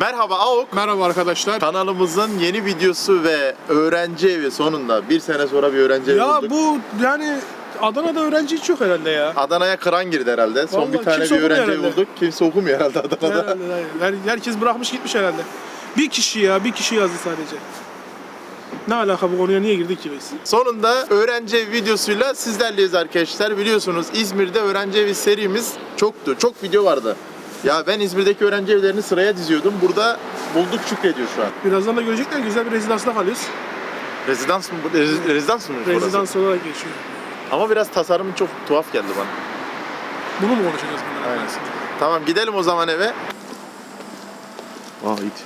Merhaba AOK. Merhaba arkadaşlar. Kanalımızın yeni videosu ve öğrenci evi sonunda. Bir sene sonra bir öğrenci evi Ya bulduk. bu yani Adana'da öğrenci hiç yok herhalde ya. Adana'ya kıran girdi herhalde. Son Vallahi bir tane kimse bir öğrenci okumuyor evi bulduk. Kimse okumuyor herhalde Adana'da. Herhalde, hayır. Her- herkes bırakmış gitmiş herhalde. Bir kişi ya, bir kişi yazdı sadece. Ne alaka bu konuya niye girdik ki biz? Sonunda öğrenci evi videosuyla sizlerleyiz arkadaşlar. Biliyorsunuz İzmir'de öğrenci evi serimiz çoktu. Çok video vardı. Ya ben İzmir'deki öğrenci evlerini sıraya diziyordum. Burada bulduk şükrediyor şu an. Birazdan da görecekler güzel bir rezidansla kalıyoruz. Rezidans mı? Rez, rezidans mı burası? Rezidans olarak geçiyor. Ama biraz tasarımı çok tuhaf geldi bana. Bunu mu konuşacağız bunlar? Aynen. Tamam gidelim o zaman eve. Aa it.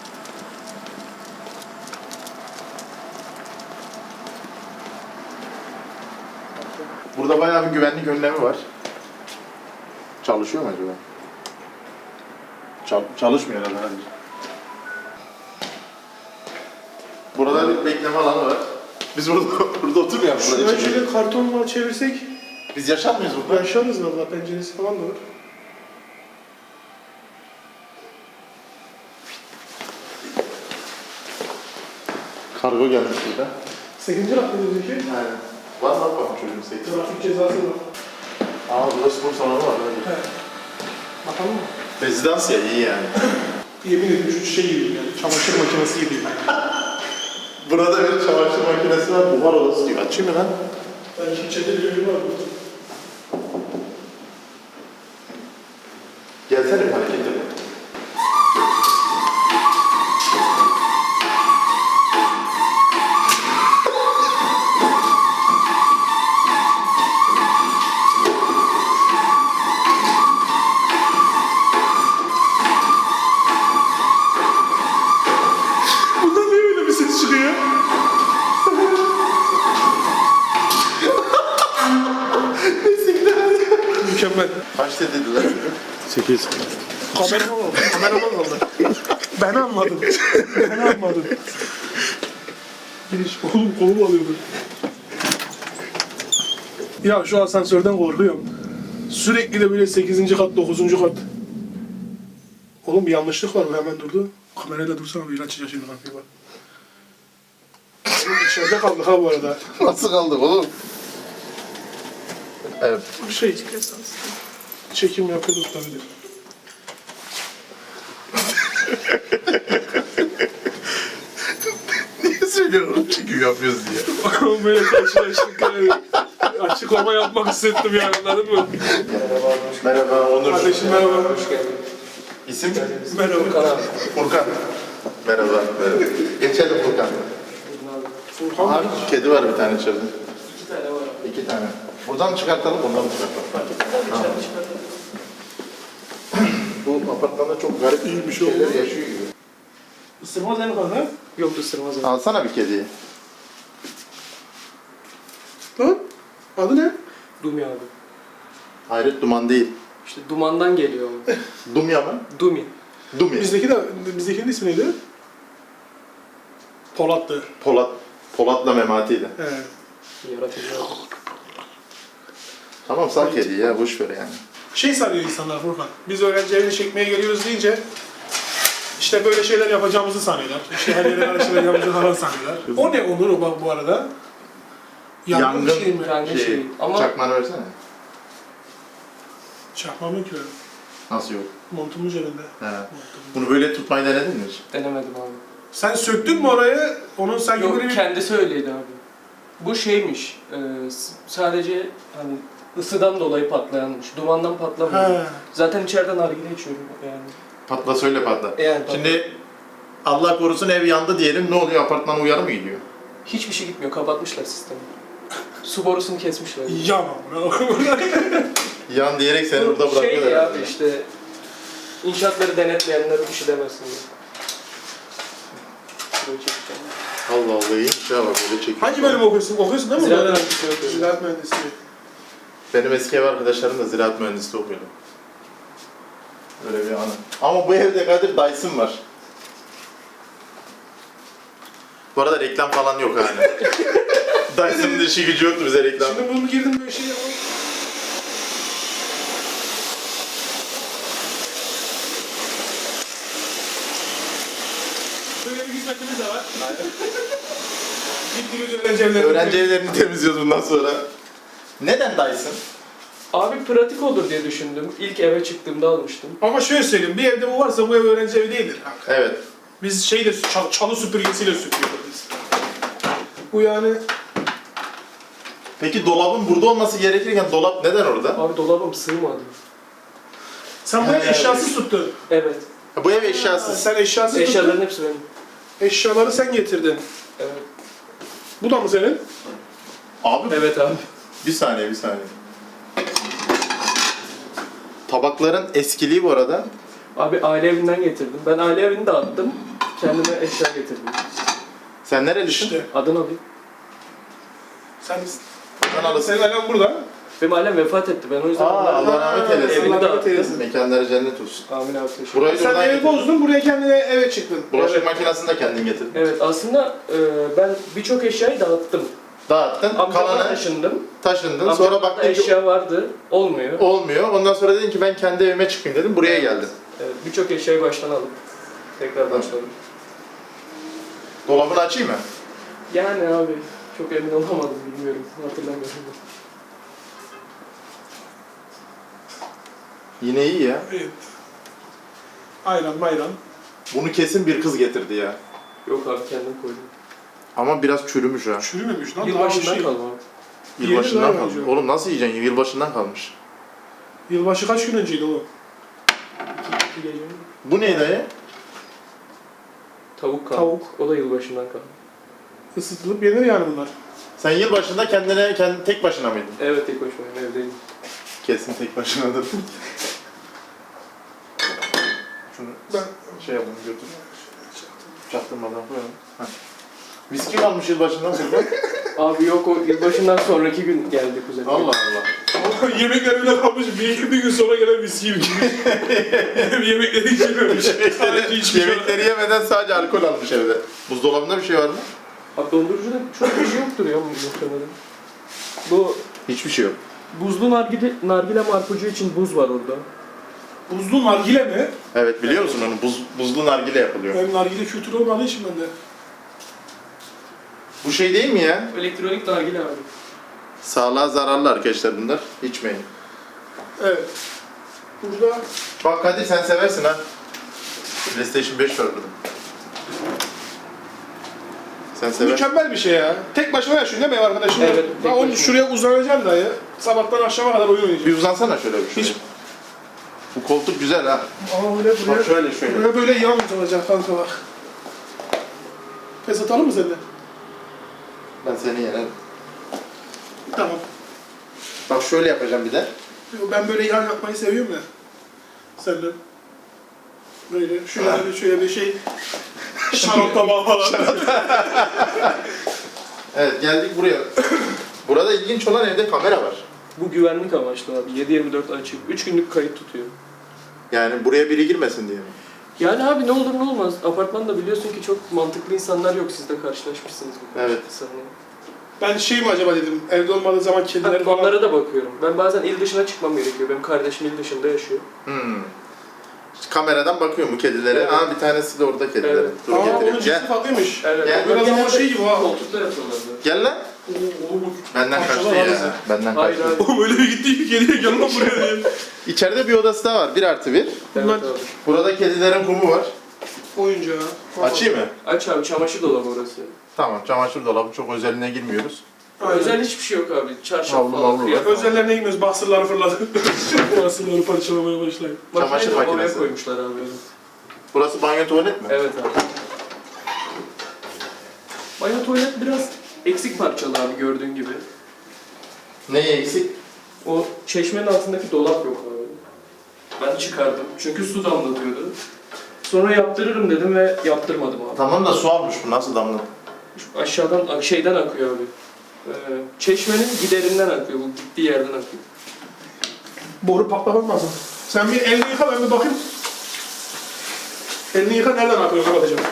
Burada bayağı bir güvenlik önlemi var. Çalışıyor mu acaba? Çal çalışmıyor herhalde. Hadi. Burada bir bekleme alanı var. Biz burada, burada oturmuyoruz. Burada Şuraya şöyle kartonla çevirsek Biz yaşar mıyız burada? yaşarız valla penceresi falan da var. Kargo gelmiş burada. 8. rakı ki Aynen. Var mı bakalım çocuğun seyiti? trafik cezası var. Aa burada spor salonu var. He. Bakalım mı? Rezidans ya iyi yani. Yemin ediyorum şu şey gibi yani çamaşır makinesi gibi. Burada bir çamaşır makinesi var, buhar odası gibi. Açayım mı lan? Belki içeride bir ürün var burada. Gelsene bir Ya şu asansörden korkuyorum. Sürekli de böyle 8. kat, 9. kat. Oğlum bir yanlışlık var bu hemen durdu. Kamerayla dursana bir açacağız şimdi kapıyı bak. Oğlum İçeride kaldık ha bu arada. Nasıl kaldık oğlum? Evet. Bir şey çekim yapıyorduk tabii de. Niye söylüyorum çekim yapıyoruz diye? Bakalım böyle karşılaştık yani. Açıklama yapmak hissettim yani anladın mı? Merhaba Onur. Kardeşim merhaba. İsim? Merhaba. Furkan. Merhaba. Merhaba. Geçelim Furkan. Furkan Abi kedi var bir tane içeride. İki tane var. İki tane. Buradan çıkartalım, buradan çıkartalım? Bu apartmanda çok garip İyiymiş şeyler oğlum. yaşıyor gibi. Isırmaz en kadar. Yok ısırmaz. Alsana bir kediyi. Adı ne? Dumi abi. Hayret duman değil. İşte dumandan geliyor o. Dumya mı? Dumi. Dumi. Bizdeki de bizdekinin ismi neydi? Polat'tı. Polat. Polat'la Memati'ydi. He. Yaratıcı abi. Tamam sal kediyi ya boş ver yani. Şey sanıyor insanlar Furkan. Biz öğrenci evini çekmeye geliyoruz deyince işte böyle şeyler yapacağımızı sanıyorlar. İşte her yere araştıracağımızı falan sanıyorlar. O ne Onur o bak bu arada? Yangın, bir şey mi? Yangın şeyi. Ama- Çakmanı versene. Çakmamın kilo. Nasıl yok? Montumun üzerinde. He. Montumun. Bunu böyle tutmayı denedin mi hiç? Denemedim abi. Sen söktün mü orayı? Onun sanki Yok böyle bir... kendisi öyleydi abi. Bu şeymiş. e, s- sadece hani ısıdan dolayı patlayanmış. Dumandan patlamıyor. He. Zaten içeriden nargile içiyorum yani. Patla söyle patla. Yani Şimdi Allah korusun ev yandı diyelim ne oluyor apartman uyarı mı gidiyor? hiçbir şey gitmiyor. Kapatmışlar sistemi. Su borusunu kesmişler. Yan amına. Yan diyerek seni burada Bu şey bırakıyorlar. ya abi işte inşaatları denetleyenler bir şey demesin diye. Allah Allah iyiymiş ya bak böyle çekiyor. Hangi bölüm okuyorsun? Okuyorsun değil mi? Ziraat mühendisliği okuyorum. Ziraat mühendisliği. Benim eski ev arkadaşlarım da ziraat mühendisliği okuyordu. Öyle bir anı. Ama bu evde Kadir Dyson var. Bu arada reklam falan yok yani. Dyson'ın işi gücü yoktu bize reklam. Şimdi bunu girdim böyle şey yapalım. Böyle bir hizmetimiz de var. Gittiğimiz öğrenci evlerinde. Öğrenci evlerini temizliyoruz bundan sonra. Neden Dyson? Abi pratik olur diye düşündüm. İlk eve çıktığımda almıştım. Ama şöyle söyleyeyim, bir evde bu varsa bu ev öğrenci evi değildir. Evet. Biz şeyle, çal- çalı süpürgesiyle süpürüyoruz biz. Bu yani Peki dolabın burada olması gerekirken dolap neden orada? Abi dolabım sığmadı. sen bu ev He, eşyasız tuttun. Evet. Ha, Bu ev eşyasız. Sen eşyasız tuttun. Eşyaların hepsi benim. Eşyaları sen getirdin. Evet. Bu da mı senin? Abi Evet abi. bir saniye bir saniye. Tabakların eskiliği bu arada. Abi aile evinden getirdim. Ben aile evini dağıttım. Kendime eşya getirdim. Sen nerelisin? İşte. Adını alayım. Sen Alasın. senin ailen burada. Benim ailem vefat etti. Ben o yüzden Aa, Allah rahmet eylesin. Evini Allah rahmet dağıttım. eylesin. Mekanları cennet olsun. Amin abi teşekkür Burayı da Sen oradan evi bozdun, buraya kendine eve çıktın. Bulaşık Evet. makinesini de kendin getirdin. Evet aslında e, ben birçok eşyayı dağıttım. Dağıttın, kalanı taşındım. taşındın. Sonra Amcamda baktın ki eşya vardı. Olmuyor. olmuyor. Ondan sonra dedin ki ben kendi evime çıkayım dedim. Buraya geldin. Evet, birçok eşyayı baştan alıp tekrar başladım. Dolabını açayım mı? Yani abi çok emin olamadım bilmiyorum. Hatırlamıyorum. Yine iyi ya. Evet. Ayran mayran. Bunu kesin bir kız getirdi ya. Yok abi kendim koydum. Ama biraz çürümüş ha. Çürümemiş lan. daha Yılbaşından şey. kalma abi. Yılbaşından kalmış. Oğlum nasıl yiyeceksin? Yılbaşından kalmış. Yılbaşı kaç gün önceydi oğlum? İki gece mi? Bu ne dayı? Tavuk kaldı. Tavuk. O da yılbaşından kaldı. Isıtılıp yenir yani bunlar. Sen yılbaşında kendine kendi tek başına mıydın? Evet tek başımayım evdeyim. Kesin tek başınadır. Şunu Ben şey yapalım götür. Çaktırmadan koyalım. Heh. Viski kalmış yılbaşından burada. Abi yok o yılbaşından sonraki gün geldi kuzenim. Allah Allah. Yemekler bile kalmış. Bir, bir gün sonra gelen viski gibi. Yemekleri içilmemiş. Sadece içmiş. Yemekleri yemeden sadece alkol almış evde. Buzdolabında bir şey var mı? Abi dondurucuda çok bir şey yoktur ya muhtemelen. Bu Hiçbir şey yok. buzlu nargile, nargile marpucu için buz var orada. Buzlu nargile mi? Evet biliyor musun onu? Buz, buzlu nargile yapılıyor. Benim nargile kültürü olmadığı için ben de. Bu şey değil mi ya? Elektronik nargile abi. Sağlığa zararlı arkadaşlar bunlar. İçmeyin. Evet. Burada Bak hadi sen seversin ha. PlayStation 5 var burada. Sen sever. mükemmel bir şey ya. Tek başına yaşıyorsun değil mi ev arkadaşın? Evet, tek onun başıma. şuraya uzanacağım dayı. Sabahtan akşama kadar oyun oynayacağım. Bir uzansana şöyle bir şuraya. Hiç- Bu koltuk güzel ha. Ama öyle buraya, Bak şöyle şöyle. buraya böyle yan uzanacak kanka bak. Pes atalım mı seninle? Ben seni yenerim. Tamam. Bak şöyle yapacağım bir de. Ben böyle yan yapmayı seviyorum ya. Seninle. Böyle şöyle bir şöyle bir şey. Şarap tabağı falan. Evet geldik buraya. Burada ilginç olan evde kamera var. Bu güvenlik amaçlı abi. 7-24 açık. 3 günlük kayıt tutuyor. Yani buraya biri girmesin diye mi? Yani abi ne olur ne olmaz. Apartmanda biliyorsun ki çok mantıklı insanlar yok. Siz de karşılaşmışsınız bu Evet. insanla. ben şey mi acaba dedim. Evde olmadığı zaman kediler Ha, falan. onlara da bakıyorum. Ben bazen il dışına çıkmam gerekiyor. Benim kardeşim il dışında yaşıyor. Hmm. Kameradan bakıyor mu kedilere? Evet. Aa bir tanesi de orada kediler. Evet. Dur Aa onun getireyim. cinsi Gel. farklıymış. Evet. Gel, biraz genelde ama şey gibi ha. Koltukta yapıyorlardı. Gel lan. Oğlum, Benden kaçtı ya. Benden kaçtı. Oğlum öyle bir gitti ki geriye gel lan buraya diye. İçeride bir odası daha var. Bir artı bir. Bunlar- Evet abi. Burada kedilerin kumu var. Oyuncağı. Açayım mı? Aç abi çamaşır dolabı orası. Tamam. Çamaşır dolabı çok özeline girmiyoruz. Aynen. Özel hiçbir şey yok abi. Çarşaf Havlu, falan, havlu kıyafet. Özellerine girmiyoruz. Bastırları fırladı. Bastırları parçalamaya başlayın. Çamaşır Makineyi oraya makinesi. koymuşlar abi. Burası banyo tuvalet mi? Evet abi. Banyo tuvalet biraz eksik parçalı abi gördüğün gibi. Neyi eksik? O çeşmenin altındaki dolap yok abi. Ben çıkardım çünkü su damlatıyordu. Sonra yaptırırım dedim ve yaptırmadım abi. Tamam da su almış bu. Nasıl damla? Aşağıdan şeyden akıyor abi. Ee, çeşmenin giderinden akıyor. Bu gittiği yerden akıyor. Boru patlamak lazım. Sen bir elini yıka ben bir bakayım. Elini yıka nereden akıyor ona bakacağım.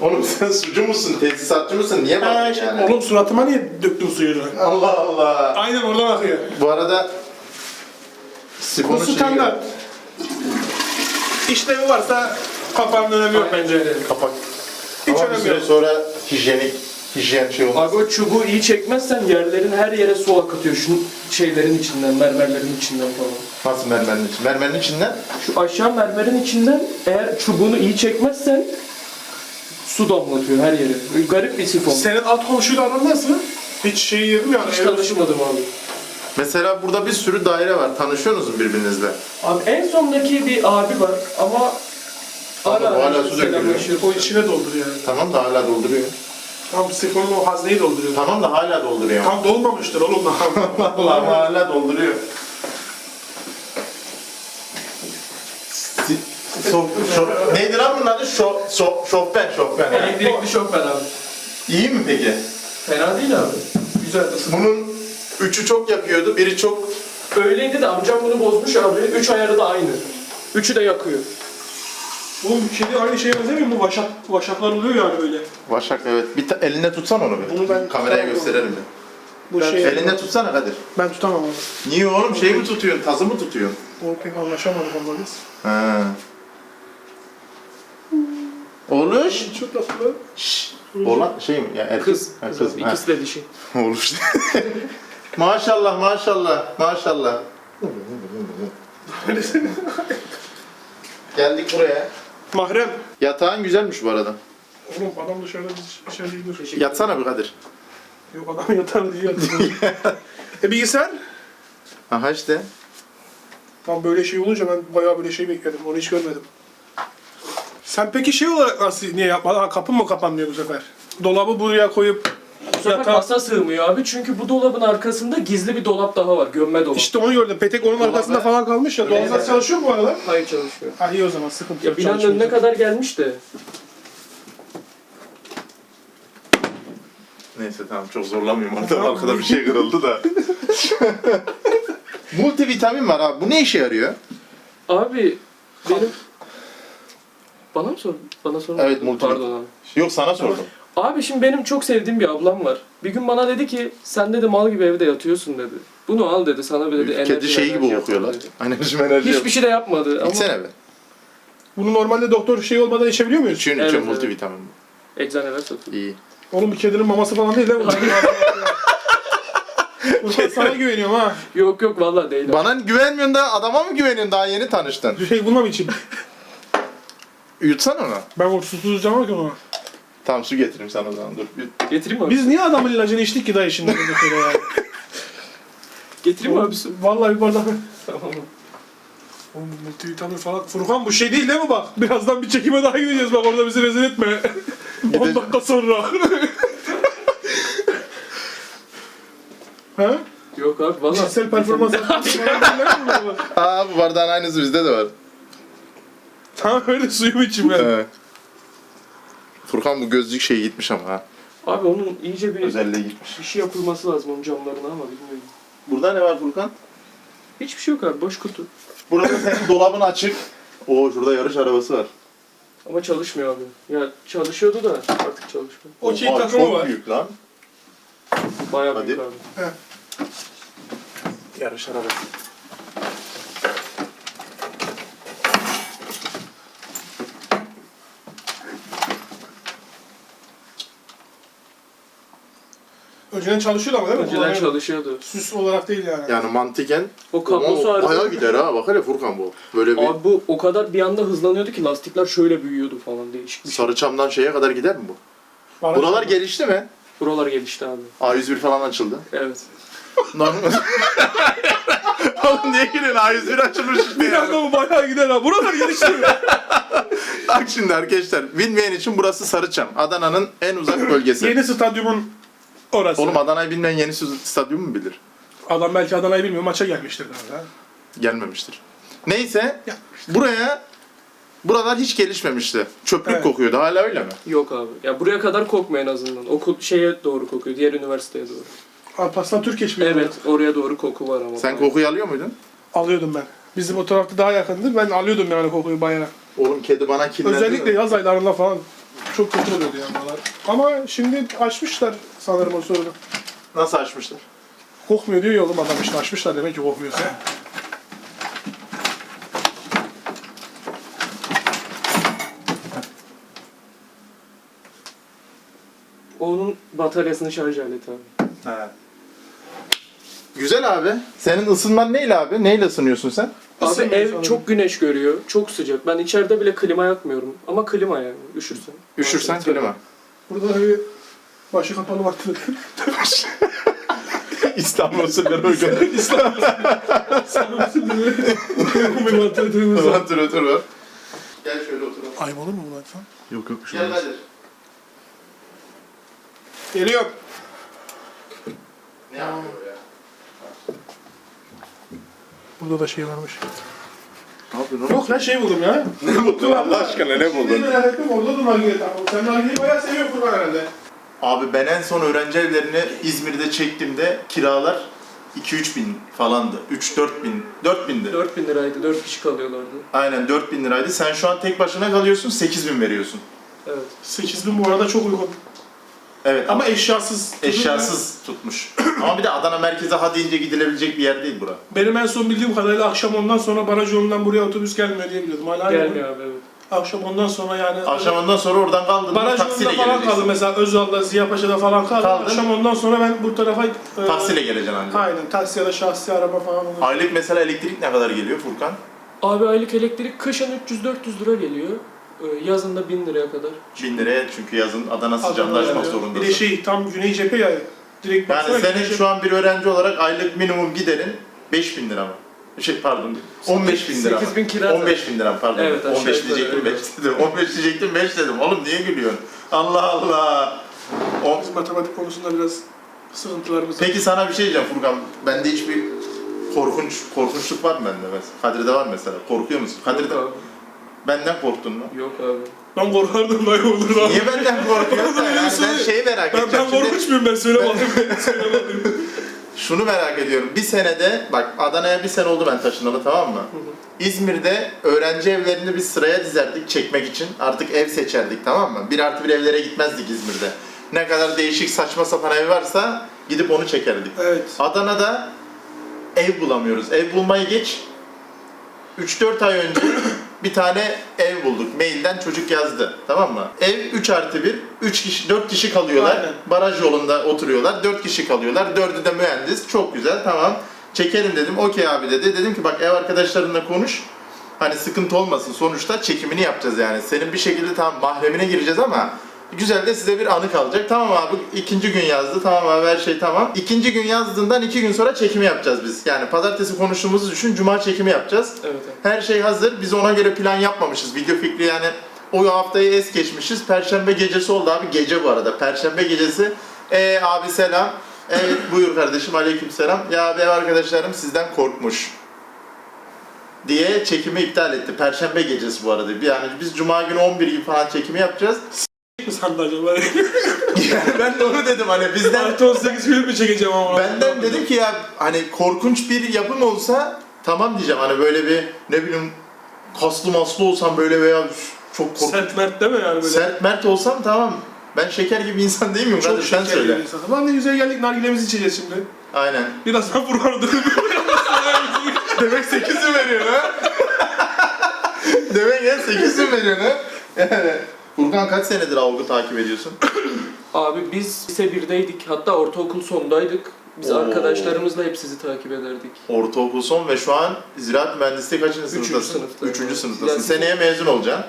Oğlum sen sucu musun? Tesisatçı mısın? Niye Ha, baktın şey, yani? Oğlum suratıma niye döktün suyunu? Allah Allah. Aynen oradan akıyor. Bu arada Bu sifonu standart. İşlevi varsa Kapağın önemi yok bence. Kapak. Hiç Ama bir önemi süre yok. sonra hijyenik, hijyen şey olmaz. Abi o çubuğu iyi çekmezsen yerlerin her yere su akıtıyor şu şeylerin içinden, mermerlerin içinden falan. Nasıl mermerin için? Mermerin içinden Şu aşağı mermerin içinden eğer çubuğunu iyi çekmezsen su damlatıyor her yere. Böyle garip bir sifon. Senin alt komşuyla aran nasıl? Hiç şey yedim yani. Hiç tanışmadım abi. Mesela burada bir sürü daire var. Tanışıyorsunuz mu birbirinizle? Abi en sondaki bir abi var ama Ara bu hala su döküyor. selamlaşıyor. O içine dolduruyor yani. Tamam da hala dolduruyor. Tam sifonun o hazneyi dolduruyor. Tamam da hala dolduruyor. Tam dolmamıştır oğlum da. Vallahi hala dolduruyor. So, şo- neydi lan bunun adı? Şo, şo, şofben, şofben. Elektrikli şok ben abi. İyi mi peki? Fena değil abi. Güzel ısın. Bunun üçü çok yapıyordu, biri çok... Öyleydi de amcam bunu bozmuş abi. Üç ayarı da aynı. Üçü de yakıyor. Oğlum kedi aynı şeye benzemiyor mu? Vaşak, vaşaklar oluyor yani böyle. Vaşak evet. Bir ta- elinde tutsan onu bir. Bunu ben Kameraya tutamam. gösterelim bir. Bu Ben- şey... Elinde tutsana Kadir. Ben tutamam abi. Niye oğlum? Şey mi tutuyorsun? Tazı mı tutuyorsun? O pek anlaşamadık onunla biz. Ha. Oluş. Çok tatlı. Şşş. Oğlan şey mi? Ya erkek. Kız. Ha, Kız. Ha. İkisi de dişi. Oluş. maşallah maşallah maşallah. Geldik buraya. Mahrem. Yatağın güzelmiş bu arada. Oğlum adam dışarıda biz içeride gidiyor. Yatsana bir Kadir. Yok adam yatar diye yatıyor. e bilgisayar? Aha işte. Tam böyle şey olunca ben bayağı böyle şey bekledim. Onu hiç görmedim. Sen peki şey olarak nasıl niye yapmadın? Ha, kapı mı kapanmıyor bu sefer? Dolabı buraya koyup sefer yatağı... masa sığmıyor abi çünkü bu dolabın arkasında gizli bir dolap daha var. Gömme dolap. İşte onu gördüm. Petek onun arkasında falan kalmış ya. Dolaplar çalışıyor mu bu arada? Hayır çalışmıyor. Ha iyi o zaman sıkıntı Ya yok. binanın çalışıyor. önüne kadar gelmiş de. Neyse tamam çok zorlamıyorum orada arkada bir şey kırıldı da. Multivitamin var abi. Bu ne işe yarıyor? Abi benim... Bana mı sordun? Bana sormadın. Evet, multi- Pardon abi. Yok sana sordum. Abi şimdi benim çok sevdiğim bir ablam var. Bir gün bana dedi ki sen dedi mal gibi evde yatıyorsun dedi. Bunu al dedi sana bir dedi enerji Kedi şeyi gibi okuyorlar. dedi. Enerjim enerji Hiçbir şey de yapmadı ama İçsene be. Bunu normalde doktor şey olmadan içebiliyor muyuz? İçiyorsun Evet, içiyorsun evet. multivitamin. eczaneler satıyor. İyi. Oğlum bir kedinin maması falan değil değil mi? Ulan sana güveniyorum ha. Yok yok vallahi değil. Bana güvenmiyorsun da adama mı güveniyorsun? Daha yeni tanıştın. Şey bulmam için. Yutsana onu. Ben o susuz cama ki onu. Tamam su getireyim sana o zaman dur. Bir- Getireyim mi abi? Biz niye adamın ilacını içtik ki dayı şimdi ya? Getireyim mi abi su? Vallahi bir bardak. Tamam. Oğlum multivitamin falan. Furkan bu şey değil değil mi bak? Birazdan bir çekime daha gideceğiz bak orada bizi rezil etme. 10 dakika sonra. ha? Yok abi vallahi. Cinsel performans Aa bu bardağın aynısı bizde de var. Tamam öyle suyumu içeyim ben. Evet. Furkan bu gözlük şey gitmiş ama ha. Abi onun iyice bir, Özelliği gitmiş. bir şey yapılması lazım onun camlarına ama bilmiyorum. Burada ne var Furkan? Hiçbir şey yok abi boş kutu. Burada senin dolabın açık. Oo şurada yarış arabası var. Ama çalışmıyor abi. Ya çalışıyordu da artık çalışmıyor. Okey Oha, takımı çok var. büyük lan. Bayağı Hadi. büyük abi. Yarış arabası. Önceden çalışıyordu ama değil mi? Önceden çalışıyordu. Süs olarak değil yani. Yani mantıken O kablosu Ama bayağı arası. gider ha. Bak hele Furkan bu. Böyle bir Abi bu o kadar bir anda hızlanıyordu ki lastikler şöyle büyüyordu falan değişik bir şey. Sarıçam'dan şeye kadar gider mi bu? Bana- Buralar gelişti mi? Buralar gelişti abi. A101 falan açıldı. Evet. Normal. Oğlum niye gülüyorsun? A101 açılmış işte Bir ya. anda bu bayağı gider ha. Buralar gelişti mi? Bak şimdi arkadaşlar. Bilmeyen için burası Sarıçam. Adana'nın en uzak bölgesi. Yeni stadyumun orası. Oğlum Adana'yı bilmeyen yeni stadyum mu bilir? Adam belki Adana'yı bilmiyor. Maça gelmiştir galiba. Gelmemiştir. Neyse. Buraya Buralar hiç gelişmemişti. Çöplük Evet. kokuyordu. Hala öyle mi? Yok abi. Ya buraya kadar kokmuyor en azından. Okul şeye doğru kokuyor. Diğer üniversiteye doğru. Alparslan Türkeş bir Evet. Oraya doğru koku var ama. Sen kokuyu alıyor muydun? Alıyordum ben. Bizim o tarafta daha yakındı. Ben alıyordum yani kokuyu bayağı. Oğlum kedi bana kinlendi. Özellikle yaz aylarında falan çok kötü oluyordu yanmalar. Ama şimdi açmışlar sanırım o sorunu. Nasıl açmışlar? Kokmuyor diyor ya oğlum adam işte açmışlar demek ki kokmuyorsa. Onun bataryasını şarj aleti abi. He. Güzel abi. Senin ısınman neyle abi? Neyle ısınıyorsun sen? Abi Isınmıyor ev sanırım. çok güneş görüyor, çok sıcak. Ben içeride bile klima yakmıyorum. Ama klima yani, üşürsen. Üşürsen klima. Burada da bir başı kapalı var. İstanbul sınırı uygun. bir vantilatörümüz var. Vantilatör var. Gel şöyle oturalım. Ayıp olur mu bunu açsam? Yok yok. Gel Kadir. Geliyor. Ne yapıyor ya? Burada da şey varmış. Ne yapıyorsun Yok lan şey buldum ya. Ne buldun Allah aşkına ne Neyi merak ettim orada da nargile takıldı. Sen nargileyi bayağı seviyorsun Furkan herhalde. Abi ben en son öğrenci evlerini İzmir'de çektiğimde kiralar 2-3 bin falandı. 3-4 bin, 4 bindi. 4000 liraydı, 4 kişi kalıyorlardı. Aynen 4 bin liraydı. Sen şu an tek başına kalıyorsun 8 bin veriyorsun. Evet. 8000 bu arada çok uygun. Evet Ama eşyasız. eşyasız tutmuş. Ama bir de Adana merkeze ha deyince gidilebilecek bir yer değil bura. Benim en son bildiğim kadarıyla akşam ondan sonra baraj yolundan buraya otobüs gelmiyor diye biliyordum. Hala aynı mı? Gelmiyor abi evet. Akşam ondan sonra yani. Akşam ondan sonra oradan kaldın Baraj taksiyle yolunda falan kaldı geleceksin. mesela Özal'da, Ziyapaşa'da falan kaldı. Kaldın. Akşam ondan sonra ben bu tarafa... e, Taksiyle geleceksin ancak. Aynen taksi ya da şahsi araba falan. olur. Aylık mesela elektrik ne kadar geliyor Furkan? Abi aylık elektrik kışın 300-400 lira geliyor. Ee, Yazın da 1000 liraya kadar. 1000 liraya çünkü yazın Adana açmak yani. zorundasın. Bir de şey tam güney cephe ya. Direkt Yani senin şu an bir öğrenci olarak aylık minimum giderin 5000 lira mı? Şey pardon 15 bin lira mı? 8000 kira 15 bin lira pardon. Evet, aşağı 15 yukarı diyecektim öyle. 5 dedim. 15 diyecektim 5 dedim. Oğlum niye gülüyorsun? Allah Allah. O... Biz matematik konusunda biraz sıkıntılarımız var. Peki sana bir şey diyeceğim Furkan. Bende hiçbir korkunç korkunçluk var mı bende mesela? Kadir'de var mesela. Korkuyor musun? Kadir'de Yok abi. Benden korktun mu? Yok abi. Ben korkardım dayı olur abi. Niye benden korkuyorsun? yani ben şeyi merak Ben, edeceğim. ben korkunç muyum ben söylemedim. söylemedim. Şunu merak ediyorum. Bir senede, bak Adana'ya bir sene oldu ben taşınalı tamam mı? İzmir'de öğrenci evlerini biz sıraya dizerdik çekmek için. Artık ev seçerdik tamam mı? Bir artı bir evlere gitmezdik İzmir'de. Ne kadar değişik saçma sapan ev varsa gidip onu çekerdik. Evet. Adana'da ev bulamıyoruz. Ev bulmayı geç. 3-4 ay önce bir tane ev bulduk. Mailden çocuk yazdı. Tamam mı? Ev 3 artı 1. 3 kişi, 4 kişi kalıyorlar. Aynen. Baraj yolunda oturuyorlar. 4 kişi kalıyorlar. 4'ü de mühendis. Çok güzel. Tamam. Çekelim dedim. Okey abi dedi. Dedim ki bak ev arkadaşlarınla konuş. Hani sıkıntı olmasın. Sonuçta çekimini yapacağız yani. Senin bir şekilde tam mahremine gireceğiz ama güzel de size bir anı kalacak. Tamam abi ikinci gün yazdı. Tamam abi her şey tamam. İkinci gün yazdığından iki gün sonra çekimi yapacağız biz. Yani pazartesi konuştuğumuzu düşün. Cuma çekimi yapacağız. Evet evet. Her şey hazır. Biz ona göre plan yapmamışız. Video fikri yani o haftayı es geçmişiz. Perşembe gecesi oldu abi. Gece bu arada. Perşembe gecesi. E abi selam. Evet buyur kardeşim aleyküm selam. Ya ev arkadaşlarım sizden korkmuş. Diye çekimi iptal etti. Perşembe gecesi bu arada. Yani biz cuma günü 11 gibi falan çekimi yapacağız. Mi sandı acaba? Ben de onu dedim hani bizden Artı 18 film mi çekeceğim ama? Benden dedim ki ya hani korkunç bir yapım olsa tamam diyeceğim hani böyle bir ne bileyim kaslı maslı olsam böyle veya çok korkunç Sert mert değil mi yani böyle? sert mert olsam tamam. Ben şeker gibi insan değil miyim? Çok Hadi sen şekerli söyle. insan. Lan ne güzel geldik nargilemizi içeceğiz şimdi. Aynen. Birazdan Furkan'ı dönüp Demek 8 mi veriyor ha? Demek ya 8 mi veriyor ha? Yani. Furkan kaç senedir Avgu takip ediyorsun? Abi biz lise 1'deydik. Hatta ortaokul sondaydık. Biz Oo. arkadaşlarımızla hep sizi takip ederdik. Ortaokul son ve şu an ziraat mühendisliği kaçıncı Üçüncü sınıftasın? sınıftayım. Üçüncü sınıftasın. Yani- Seneye mezun olacaksın.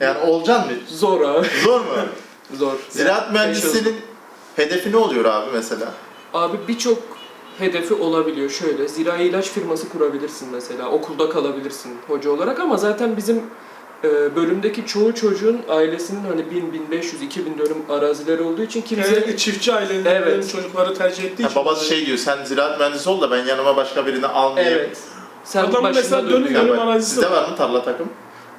Yani olacaksın mı? Zor abi. Zor mu? Zor. Ziraat mühendisliğinin hedefi ne oluyor abi mesela? Abi birçok hedefi olabiliyor. Şöyle zirai ilaç firması kurabilirsin mesela. Okulda kalabilirsin hoca olarak ama zaten bizim bölümdeki çoğu çocuğun ailesinin hani 1000, 1500, 2000 dönüm arazileri olduğu için kimse... Özellikle çiftçi ailenin Evet. çocukları tercih ettiği Ha, için. babası şey diyor, sen ziraat mühendisi ol da ben yanıma başka birini almayayım. Evet. Sen Adam mesela Benim bak, arazisi Sizde var. mı tarla takım?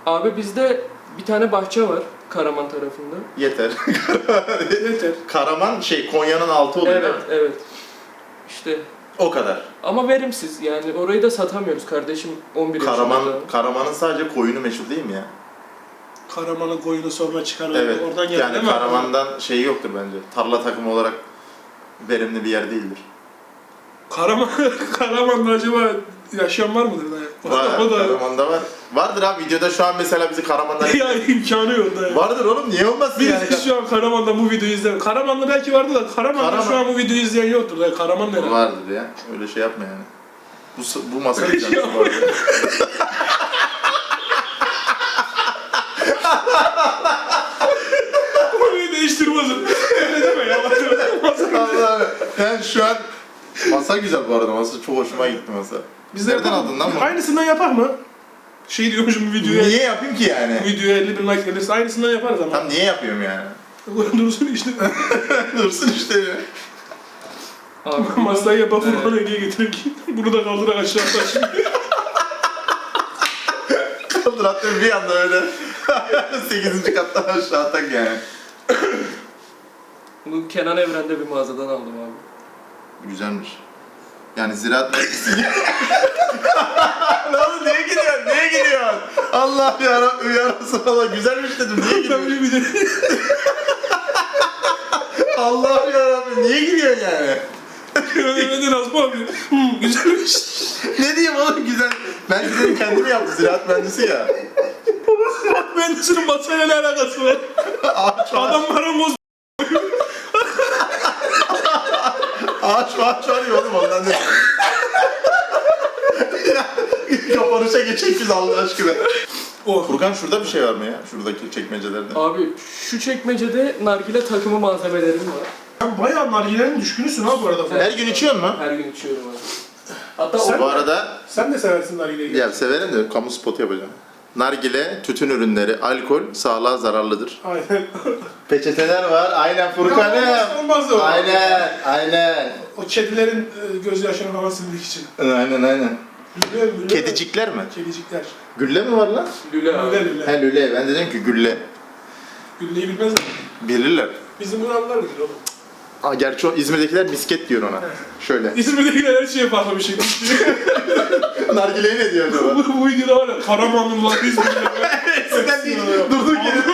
Abi bizde bir tane bahçe var Karaman tarafında. Yeter. Yeter. Karaman şey Konya'nın altı oluyor Evet, değil mi? evet. İşte O kadar. ama verimsiz yani orayı da satamıyoruz kardeşim 11 Karaman, yaşında. Karaman'ın sadece koyunu meşhur değil mi ya? Karaman'ın koyunu sonra çıkar. Evet. Oradan geldi yani değil mi? Karaman'dan şey yoktur bence. Tarla takımı olarak verimli bir yer değildir. Karaman, Karaman'da acaba yaşayan var mıdır da? Var, O da- Karaman'da var. Vardır abi videoda şu an mesela bizi Karaman'dan... ya imkanı yok da. Vardır oğlum niye olmasın Biz yani? şu an Karaman'da bu videoyu izleyen. Karaman'da belki vardı da Karaman'da Karaman- şu an bu videoyu izleyen yoktur. Da. Karaman nerede? Vardır ya. Öyle şey yapma yani. Bu, s- bu masa güzelmiş bu arada. Konuyu değiştirmezim. Öyle deme ya. Allah'ım. Yani şu an masa güzel bu arada. Masa çok hoşuma gitti masa. Biz de Nereden aldın lan bunu? Aynısından yapar mı? Şey diyormuşum videoya. Niye yapayım ki yani? Videoya 50 bin like gelirse aynısından yaparız ama. Tam niye yapıyorum yani? Dursun işte. Dursun işte. Abi Masayı yapar Evet. Furkan'a hediye getirir ki. Bunu da kaldırarak aşağı şimdi. Kaldır hatta bir anda öyle. 8. kattan aşağı atak yani. bunu Kenan Evren'de bir mağazadan aldım abi. Güzelmiş. Yani ziraat mühendisi Ne oldu? Niye gülüyorsun? Niye gülüyorsun? Allah yarabbim ya Resulallah. Güzelmiş dedim. Niye video... Allah yarabbim. Niye gülüyorsun yani? Ödemeden az mı abi? Hmm, güzelmiş. Ne diyeyim oğlum güzel. Ben dedim kendimi yaptım. Ziraat mühendisi ya. Senin masayla ne alakası var? Ağaç var. Adam marangoz. Ağaç ağaç ya oğlum ondan. Ya, Kapanışa geçecek biz Allah aşkına. Oh. Furkan şurada bir şey var mı ya? Şuradaki çekmecelerde. Abi şu çekmecede nargile takımı malzemelerim var. Sen bayağı nargilenin düşkünüsün ha bu arada. Furkan. Her gün içiyor mu? Her gün içiyorum abi. Hatta Sen- o Bu arada Sen de seversin nargileyi. ya severim de kamu spotu yapacağım. Nargile, tütün ürünleri, alkol sağlığa zararlıdır. Aynen. Peçeteler var. Aynen Furkan'ım. olmaz o. Aynen, aynen. O kedilerin e, gözyaşını falan silmek için. Aynen aynen. Lüle, lüle. Kedicikler mi? Kedicikler. Gülle mi var lan? lüle abi. Lüle lüle. He lüle. Ben dedim ki gülle. Gülleyi bilmezler. Bilirler. Bizim Yunanlılar bilir oğlum. Aa, gerçi o İzmir'dekiler misket diyor ona. Şöyle. İzmir'dekiler her şeye farklı bir şey. Nargile'ye ne diyor acaba? bu, bu videoda var ya Karamanlılar İzmir'de. Eskiden değil. Durduk yere,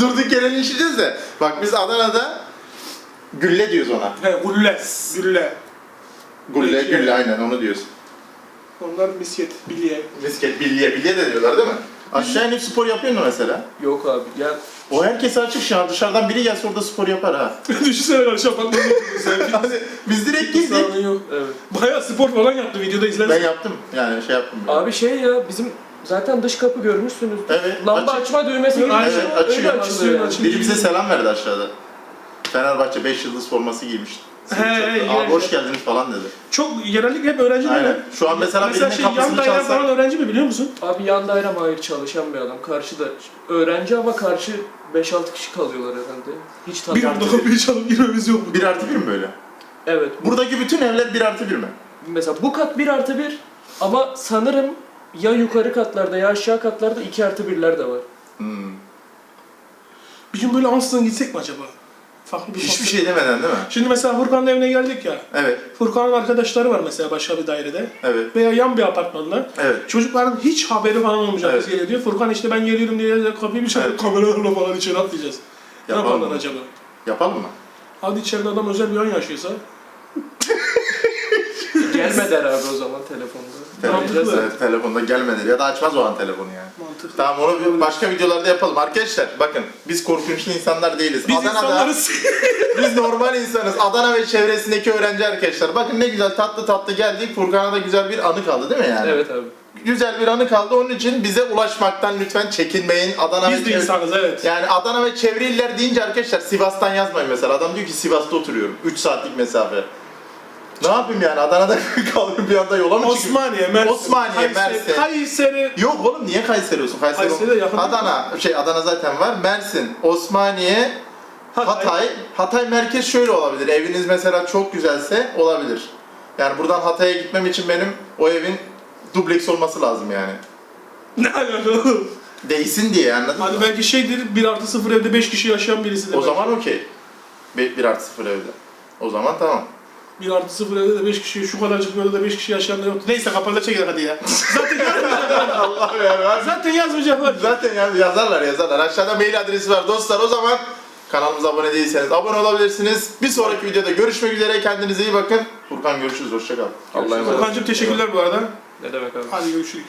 durduk yere de. Bak biz Adana'da gülle diyoruz ona. He gülle. Gülle. Gülle, Peki. gülle aynen onu diyoruz. Onlar misket, bilye. Misket, bilye, bilye de diyorlar değil mi? Aşağı inip spor yapıyor mu mesela? Yok abi. Ya O herkese açık şu an. Dışarıdan biri gelse orada spor yapar ha. Düşünsene apartmanda oturuyorsun. Hani biz direkt girdik. Yok. evet. Bayağı spor falan yaptı videoda Ben izlersin. yaptım. Yani şey yaptım. böyle. Abi şey ya bizim zaten dış kapı görmüşsünüz. Evet, Lamba açık. açma düğmesi gibi Aynen, bir şey açıyor, öyle açılıyor yani. açıyor. Biri bize selam verdi aşağıda. Fenerbahçe 5 yıldız forması giymiş. He, Abi hoş geldiniz falan dedi. Çok genellikle hep öğrenci Aynen. Şu an mesela, Mesela birinin şey yan kapısını daire çalsak... falan öğrenci mi biliyor musun? Abi yan dairem hayır çalışan bir adam. Karşıda öğrenci ama karşı 5-6 kişi kalıyorlar herhalde. Hiç Bir tanıdık. anda kapıyı çalıp girmemiz yok mu? 1 artı 1 mi böyle? Evet. Bu, Buradaki bütün evler 1 artı 1 mi? mesela bu kat 1 artı 1 ama sanırım ya yukarı katlarda ya aşağı katlarda 2 artı 1'ler de var. Hmm. Bir gün böyle ansızın gitsek mi acaba? Farklı bir Hiçbir şey demeden değil mi? Şimdi mesela Furkan'ın evine geldik ya. Evet, Furkan'ın arkadaşları var mesela başka bir dairede. evet, Veya yan bir apartmanda. evet. Çocukların hiç haberi falan olmayacak. Evet. Geliyor diyor. Furkan işte ben geliyorum diye kapıyı bir çalıyor. Evet. Kameralarla falan içeri atlayacağız. Ne Yapalım yaparlar mı? acaba? Yapalım mı? Hadi içeride adam özel bir an yaşıyorsa. Gelme der abi o zaman telefonda. Mantıklı. Evet, telefonda gelmedi ya da açmaz o an telefonu yani. Mantıklı. Tamam onu bir başka videolarda yapalım. Arkadaşlar bakın biz korkunçlu insanlar değiliz. Biz Adana'da insanlarız. biz normal insanız. Adana ve çevresindeki öğrenci arkadaşlar. Bakın ne güzel tatlı tatlı geldik. Furkan'a da güzel bir anı kaldı değil mi yani? Evet abi. Güzel bir anı kaldı. Onun için bize ulaşmaktan lütfen çekinmeyin. Adana ve Biz de çevre- insanız evet. Yani Adana ve çevre iller deyince arkadaşlar Sivas'tan yazmayın mesela. Adam diyor ki Sivas'ta oturuyorum. 3 saatlik mesafe. Ne yapayım yani Adana'da kalayım bir anda yola mı çıkayım? Osmaniye, Mersin, Osmaniye, Kayseri, Mersin. Kayseri. Yok oğlum niye Kayseri olsun? Kayseri, Kayseri'de yakın Adana, şey Adana zaten var. Mersin, Osmaniye, Hatay. Hatay merkez şöyle olabilir. Eviniz mesela çok güzelse olabilir. Yani buradan Hatay'a gitmem için benim o evin dubleks olması lazım yani. Ne alakalı? Değsin diye anladın Hadi mı? belki şeydir 1 artı 0 evde 5 kişi yaşayan birisi de. O zaman okey. 1 artı 0 evde. O zaman tamam. 1 artı 0 evde de 5 kişi, şu kadarcık böyle de 5 kişi yaşayan da yoktu. Neyse kapalı çekelim hadi ya. Zaten yazmayacaklar. Allah ya. Zaten yazmayacaklar. Zaten yaz- yazarlar yazarlar. Aşağıda mail adresi var dostlar. O zaman kanalımıza abone değilseniz abone olabilirsiniz. Bir sonraki videoda görüşmek üzere. Kendinize iyi bakın. Furkan görüşürüz. Hoşçakal. Allah'a emanet. Furkan'cığım teşekkürler bu arada. Ne demek abi? Hadi görüşürüz.